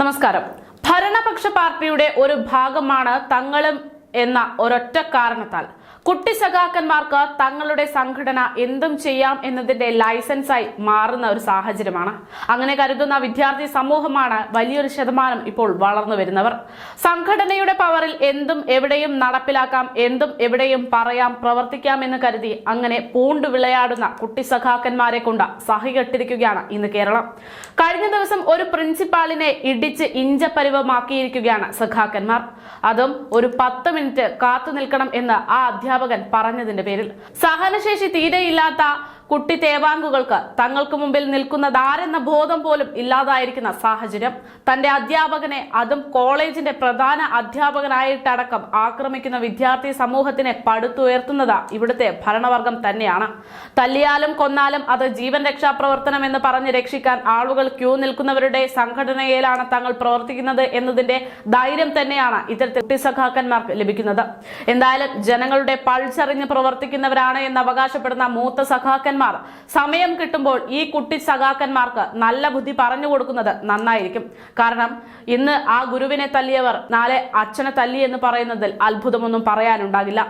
നമസ്കാരം. ഭരണപക്ഷ പാർട്ടിയുടെ ഒരു ഭാഗമാണ് തങ്ങളും എന്ന ഒരൊറ്റ കാരണത്താൽ. കുട്ടി സഖാക്കന്മാർക്ക് തങ്ങളുടെ സംഘടന എന്തും ചെയ്യാം എന്നതിന്റെ ലൈസൻസായി മാറുന്ന ഒരു സാഹചര്യമാണ്. അങ്ങനെ കരുതുന്ന വിദ്യാർത്ഥി സമൂഹമാണ് വലിയൊരു ശതമാനം ഇപ്പോൾ വളർന്നു വരുന്നവർ. സംഘടനയുടെ പവറിൽ എന്തും എവിടെയും നടപ്പിലാക്കാം എന്തും എവിടെയും പറയാം പ്രവർത്തിക്കാം എന്ന് കരുതി അങ്ങനെ പൂണ്ടു വിളയാടുന്ന കുട്ടി സഖാക്കന്മാരെ കൊണ്ട് സഹികെട്ടിരിക്കുകയാണ് ഇന്ന് കേരളം. കഴിഞ്ഞ ദിവസം ഒരു പ്രിൻസിപ്പാളിനെ ഇടിച്ച് ഇഞ്ചപരിവമാക്കിയിരിക്കുകയാണ് സഖാക്കന്മാർ. അതും ഒരു പത്ത് മിനിറ്റ് കാത്തു നിൽക്കണം എന്ന് ആ അധ്യാപകൻ പറഞ്ഞതിന്റെ പേരിൽ. സഹനശേഷി തീരെയില്ലാത്ത കുട്ടി തേവാങ്കുകൾക്ക് തങ്ങൾക്ക് മുമ്പിൽ നിൽക്കുന്നതാരെന്ന ബോധം പോലും ഇല്ലാതായിരിക്കുന്ന സാഹചര്യം. തന്റെ അധ്യാപകനെ അതും കോളേജിന്റെ പ്രധാന അധ്യാപകനായിട്ടടക്കം ആക്രമിക്കുന്ന വിദ്യാർത്ഥി സമൂഹത്തിനെ പടുത്തുയർത്തുന്നത് ഇവിടുത്തെ ഭരണവർഗം തന്നെയാണ്. തല്ലിയാലും കൊന്നാലും അത് ജീവൻ രക്ഷാ പ്രവർത്തനം എന്ന് പറഞ്ഞ് രക്ഷിക്കാൻ ആളുകൾ ക്യൂ നിൽക്കുന്നവരുടെ സംഘടനയിലാണ് തങ്ങൾ പ്രവർത്തിക്കുന്നത് എന്നതിന്റെ ധൈര്യം തന്നെയാണ് ഇത്തരത്തിൽ കുട്ടിസഖാക്കന്മാർക്ക് ലഭിക്കുന്നത്. എന്തായാലും ജനങ്ങളുടെ പൾസറിഞ്ഞ് പ്രവർത്തിക്കുന്നവരാണ് എന്ന് അവകാശപ്പെടുന്ന മൂത്ത സഖാക്കന്മാർ. സമയം കിട്ടുമ്പോൾ ഈ കുട്ടി സഖാക്കന്മാർക്ക് നല്ല ബുദ്ധി പറഞ്ഞു കൊടുക്കുന്നത് നന്നായിരിക്കും. കാരണം ഇന്ന് ആ ഗുരുവിനെ തല്ലിയവർ നാളെ അച്ഛനെ തല്ലി എന്ന് പറയുന്നതിൽ അത്ഭുതമൊന്നും പറയാനുണ്ടാകില്ല.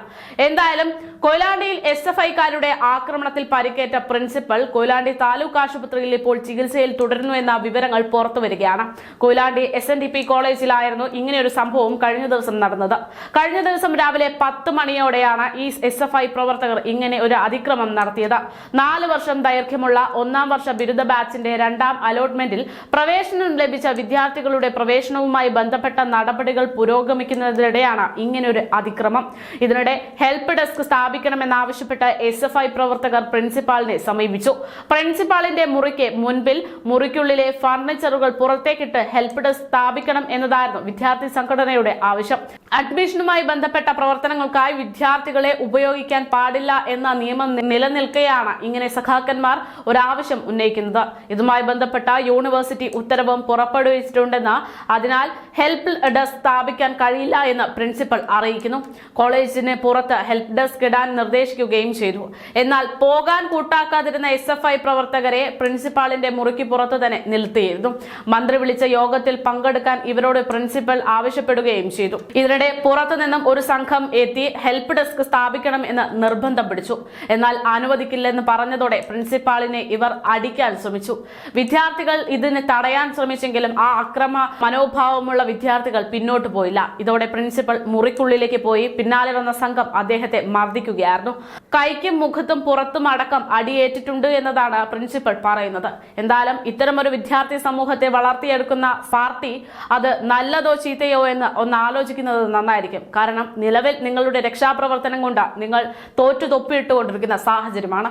എന്തായാലും കൊയിലാണ്ടിയിൽ എസ് എഫ് ഐക്കാരുടെ ആക്രമണത്തിൽ പരിക്കേറ്റ പ്രിൻസിപ്പൽ കൊയിലാണ്ടി താലൂക്ക് ആശുപത്രിയിൽ ഇപ്പോൾ ചികിത്സയിൽ തുടരുന്നു എന്ന വിവരങ്ങൾ പുറത്തു വരികയാണ്. Koyilandy S N D P കോളേജിലായിരുന്നു ഇങ്ങനെയൊരു സംഭവം കഴിഞ്ഞ ദിവസം നടന്നത്. കഴിഞ്ഞ ദിവസം രാവിലെ പത്ത് മണിയോടെയാണ് ഈ എസ് എഫ് ഐ പ്രവർത്തകർ ഇങ്ങനെ ഒരു അതിക്രമം നടത്തിയത്. നാല് വർഷം ദൈർഘ്യമുള്ള ഒന്നാം വർഷ ബിരുദ ബാച്ചിന്റെ രണ്ടാം അലോട്ട്മെന്റിൽ പ്രവേശനം ലഭിച്ച വിദ്യാർത്ഥികളുടെ പ്രവേശനവുമായി ബന്ധപ്പെട്ട നടപടികൾ പുരോഗമിക്കുന്നതിനിടെയാണ് ഇങ്ങനൊരു അതിക്രമം. ഇതിനിടെ ഹെൽപ്പ് ഡെസ്ക് സ്ഥാപിക്കണമെന്നാവശ്യപ്പെട്ട് എസ് എഫ് ഐ പ്രവർത്തകർ പ്രിൻസിപ്പാളിനെ സമീപിച്ചു. പ്രിൻസിപ്പാളിന്റെ മുറിക്ക് മുൻപിൽ മുറിക്കുള്ളിലെ ഫർണിച്ചറുകൾ പുറത്തേക്കിട്ട് ഹെൽപ്പ് ഡെസ്ക് സ്ഥാപിക്കണം എന്നതായിരുന്നു വിദ്യാർത്ഥി സംഘടനയുടെ ആവശ്യം. അഡ്മിഷനുമായി ബന്ധപ്പെട്ട പ്രവർത്തനങ്ങൾക്കായി വിദ്യാർത്ഥികളെ ഉപയോഗിക്കാൻ പാടില്ല എന്ന നിയമം നിലനിൽക്കെയാണ് ഇങ്ങനെ സഖാക്കന്മാർ ഒരാവശ്യം ഉന്നയിക്കുന്നത്. ഇതുമായി ബന്ധപ്പെട്ട യൂണിവേഴ്സിറ്റി ഉത്തരവും പുറപ്പെടുവിച്ചിട്ടുണ്ടെന്ന് അതിനാൽ ഹെൽപ്പ് ഡെസ്ക് സ്ഥാപിക്കാൻ കഴിയില്ല എന്ന് പ്രിൻസിപ്പൽ അറിയിക്കുന്നു. കോളേജിന് പുറത്ത് ഹെൽപ്പ് ഡെസ്ക് ഇടാൻ നിർദ്ദേശിക്കുകയും ചെയ്തു. എന്നാൽ പോകാൻ കൂട്ടാക്കാതിരുന്ന എസ് എഫ് ഐ പ്രവർത്തകരെ പ്രിൻസിപ്പാളിന്റെ മുറിക്ക് പുറത്ത് തന്നെ നിർത്തിയിരുന്നു മന്ത്രി വിളിച്ച യോഗത്തിൽ പങ്കെടുക്കാൻ ഇവരോട് പ്രിൻസിപ്പൽ ആവശ്യപ്പെടുകയും ചെയ്തു. ഇതിനിടെ പുറത്തു നിന്നും ഒരു സംഘം എത്തി ഹെൽപ്പ് ഡെസ്ക് സ്ഥാപിക്കണം എന്ന് നിർബന്ധം പിടിച്ചു. എന്നാൽ അനുവദിക്കില്ലെന്ന് പറഞ്ഞതോടെ പ്രിൻസിപ്പാളിനെ ഇവർ അടിക്കാൻ ശ്രമിച്ചു. വിദ്യാർത്ഥികൾ ഇതിന് തടയാൻ ശ്രമിച്ചെങ്കിലും ആ അക്രമ മനോഭാവമുള്ള വിദ്യാർത്ഥികൾ പിന്നോട്ട് പോയില്ല. ഇതോടെ പ്രിൻസിപ്പൽ മുറിക്കുള്ളിലേക്ക് പോയി. പിന്നാലെ വന്ന സംഘം അദ്ദേഹത്തെ മർദ്ദിക്കുകയായിരുന്നു. കൈക്കും മുഖത്തും പുറത്തും അടക്കം അടിയേറ്റിട്ടുണ്ട് എന്നതാണ് പ്രിൻസിപ്പൽ പറയുന്നത്. എന്തായാലും ഇത്തരമൊരു വിദ്യാർത്ഥി സമൂഹത്തെ വളർത്തിയെടുക്കുന്ന പാർട്ടി അത് നല്ലതോ ചീത്തയോ എന്ന് ഒന്ന് ആലോചിക്കുന്നത് നന്നായിരിക്കും. കാരണം നിലവിൽ നിങ്ങളുടെ രക്ഷാപ്രവർത്തനം കൊണ്ട് നിങ്ങൾ തോറ്റു തൊപ്പിയിട്ടുകൊണ്ടിരിക്കുന്ന സാഹചര്യമാണ്.